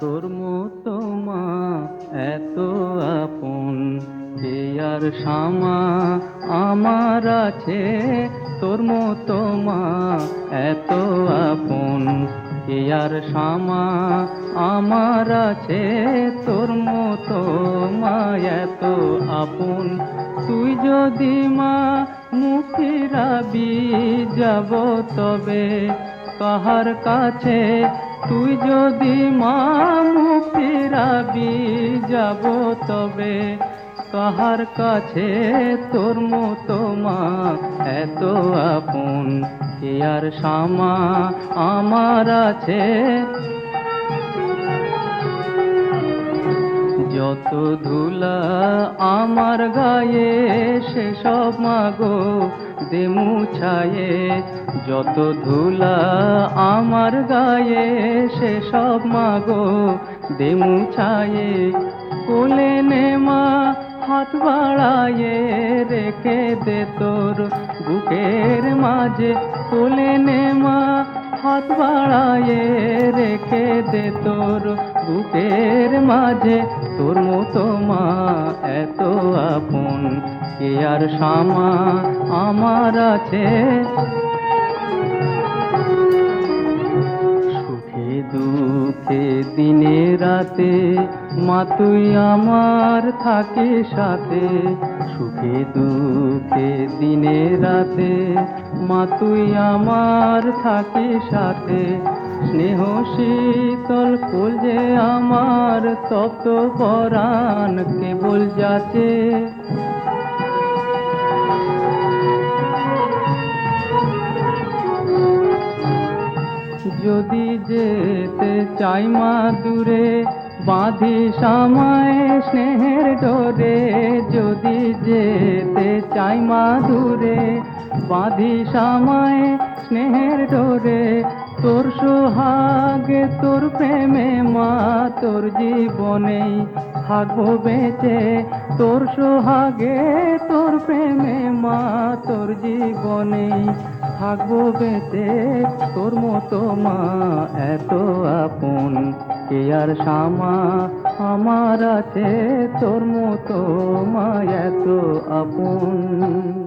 তোর মতো মা এত আপন কে আর শামা আমার আছে। তোর মতো মা এত আপন কে আর শামা আমার আছে। তোর মতো মা এত আপন, তুই যদি মা মুখ ফিরাবি যাব তবে, কাহার কাছে তুই যদি মা মুখ ফিরাবি যাব তবে তাহার কাছে তোর মতো মা এত আপন? কে আর শামা আমার আছে? যত ধুলা আমার গায়ে সেসব মাগো দেমু ছায়ে। যত ধুলা আমার গায়ে সেসব মাগো দেমু ছায়ে। কোলে নে মা হাত বাড়ায়ে রেখে দে তোর বুকের মাঝে। কোলে নে মা হাত বাড়ায়ে রেখে দে তোর বুকের মাঝে। তোর মতো মা এত আপন কে আর শামা আমার আছে। সুখে দুঃখে দিনে রাতে মা তুই আমার থাকে সাথে। সুখে দুঃখে দিনে রাতে মা তুই আমার থাকে সাথে। স্নেহ শীতল ফুল যে আমার তপ্ত পরাণ কেবল যাচ্ছে যদি যেতে চাই মা দূরে, বাঁধি সামায় স্নেহের ডোরে। যদি যেতে চাই মা দূরে, বাঁধি সামায় স্নেহের ডোরে। তোর তোর প্রেমে মা, তোর জীবনেই থাকব বেঁচে। তোর সোহাগে, তোর প্রেমে মা, তোর জীবনেই থাকব বেঁচে। তোর মতো মা এত আপন, কে আর শামা আমার আছে? তোর মতো মা এত আপন।